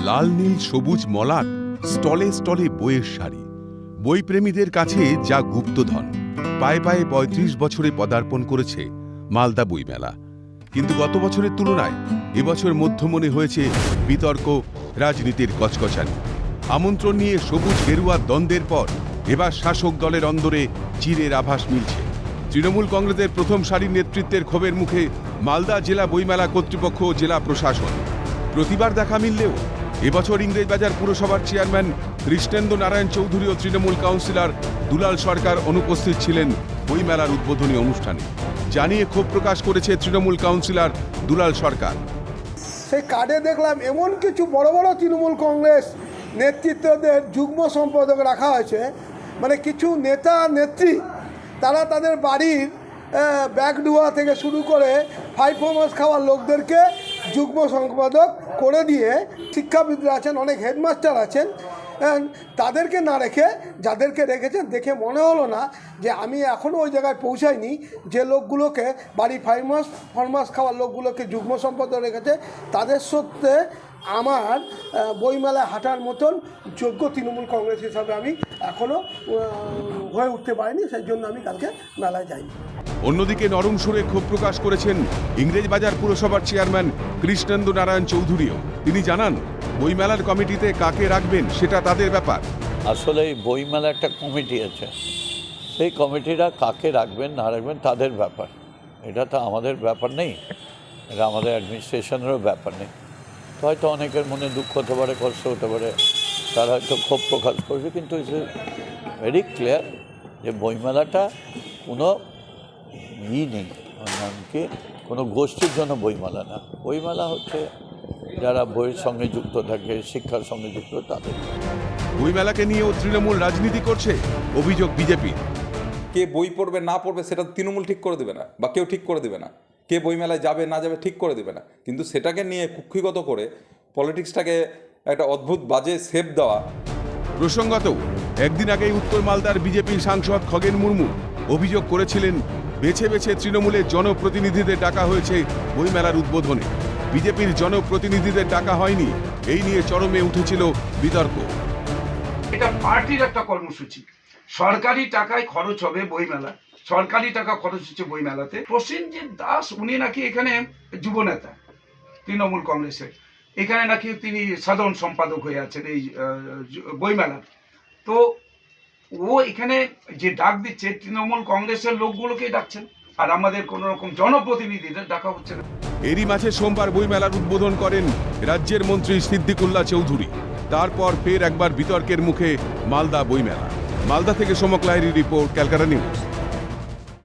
লাল, নীল, সবুজ, মলাট, স্টলে স্টলে বইয়ের শাড়ি। বইপ্রেমীদের কাছে যা গুপ্তধন। পায়ে পায়ে পঁয়ত্রিশ বছরে পদার্পণ করেছে মালদা বইমেলা। কিন্তু গত বছরের তুলনায় এবছর মধ্যমনে হয়েছে বিতর্ক, রাজনীতির কচকচানি। আমন্ত্রণ নিয়ে সবুজ গেরুয়া দ্বন্দ্বের পর এবার শাসক দলের অন্দরে চিরের আভাস মিলছে। তৃণমূল কংগ্রেসের প্রথম সারির নেতৃত্বের ক্ষোভের মুখে মালদা জেলা বইমেলা কর্তৃপক্ষ ও জেলা প্রশাসন। প্রতিবার দেখা মিললেও এবছর ইংরেজবাজার পুরসভার চেয়ারম্যান কৃষ্ণেন্দ্র নারায়ণ চৌধুরী ও তৃণমূল কাউন্সিলর দুলাল সরকার অনুপস্থিত ছিলেন বইমেলার উদ্বোধনী অনুষ্ঠানে। জানিয়ে ক্ষোভ প্রকাশ করেছে তৃণমূল কাউন্সিলর দুলাল সরকার। সেই কার্ডে দেখলাম এমন কিছু বড় বড় তৃণমূল কংগ্রেস নেতৃত্বদের যুগ্ম সম্পাদক রাখা হয়েছে। মানে কিছু নেতা নেত্রী তারা তাদের বাড়ির আহ, ব্যাগ ডুয়া থেকে শুরু করে ফাইভ খাওয়ার লোকদেরকে যুগ্ম সম্পাদক করে দিয়ে শিক্ষাবিদরা আছেন অনেক হেডমাস্টার আছেন। তাদেরকে না রেখে, যাদেরকে রেখেছেন, দেখে মনে হলো না যে আমি এখনও ওই জায়গায় পৌঁছাইনি। যে লোকগুলোকে বাড়ি ফাইভ মাস ফরমাস খাওয়ার লোকগুলোকে যুগ্ম সম্পাদক রেখেছে, তাদের সত্ত্বে আমার বইমেলায় হাঁটার মতন যোগ্য তৃণমূল কংগ্রেস হিসাবে আমি এখনও হয়ে উঠতে পারিনি, সেই জন্য আমি কালকে মেলায় যাইনি। অন্যদিকে নরম সুরে ক্ষোভ প্রকাশ করেছেন ইংরেজবাজার পুরসভার চেয়ারম্যান কৃষ্ণেন্দু নারায়ণ চৌধুরীও। তিনি জানান বইমেলার কমিটিতে কাকে রাখবেন সেটা তাদের ব্যাপার। আসলে এই বইমেলা একটা কমিটি আছে। সেই কমিটিরা কাকে রাখবেন, না রাখবেন তাদের ব্যাপার। এটা তো আমাদের ব্যাপার নেই। এটা আমাদের অ্যাডমিনিস্ট্রেশনেরও ব্যাপার নেই। তো হয়তো অনেকের মনে দুঃখ হতে পারে, কষ্ট হতে পারে। তারা হয়তো ক্ষোভ প্রকাশ করবে, কিন্তু ইটস ভেরি ক্লিয়ার যে বইমেলাটা কোনো ই নেই। ওর কোনো গোষ্ঠীর জন্য বইমেলা না। বইমেলা হচ্ছে যারা বইয়ের সঙ্গে যুক্ত থাকে শিক্ষার সঙ্গে যুক্ত তাদের। বই বইমেলাকে নিয়েও তৃণমূল রাজনীতি করছে অভিযোগ বিজেপি কে বই পড়বে না পড়বে সেটা তৃণমূল ঠিক করে দেবে না বা কেউ ঠিক করে দেবে না। কে বইমেলায় যাবে না যাবে ঠিক করে দেবে না। কিন্তু সেটাকে নিয়ে কুক্ষিগত করে পলিটিক্সটাকে একটা অদ্ভুত বাজে শেপ দেওয়া। প্রসঙ্গত একদিন আগেই উত্তর মালদার বিজেপি সাংসদ খগেন মুর্মু অভিযোগ করেছিলেন বেছে বেছে তৃণমূলের জনপ্রতিনিধিদের ডাকা হয়েছে বইমেলার উদ্বোধনে। বিজেপির জনপ্রতিনিধিদের ডাকা হয়নি। এই নিয়ে চরমে উঠেছিল বিতর্ক। এটা পার্টির একটা কর্মসূচি। সরকারি টাকায় খরচ হবে বইমেলা। সরকারি টাকা খরচ হচ্ছে বইমেলাতে। প্রসেনজিৎ দাস, উনি নাকি এখানে যুবনেতা তৃণমূল কংগ্রেসের। এখানে নাকি তিনি সাধারণ সম্পাদক হয়ে আছেন এই বইমেলা। তো ও এখানে যে ডাক দিচ্ছে, তৃণমূল কংগ্রেসের লোকগুলোকেই ডাকছেন। আর আমাদের কোন রকম জনপ্রতিনিধিদের ডাকা হচ্ছে না। এরই মাঝে সোমবার বইমেলার উদ্বোধন করেন রাজ্যের মন্ত্রী সিদ্দিকুল্লাহ চৌধুরী। তারপর ফের একবার বিতর্কের মুখে মালদা বইমেলা মালদা থেকে সমক লাহিড়ী রিপোর্ট, ক্যালকাটা নিউজ।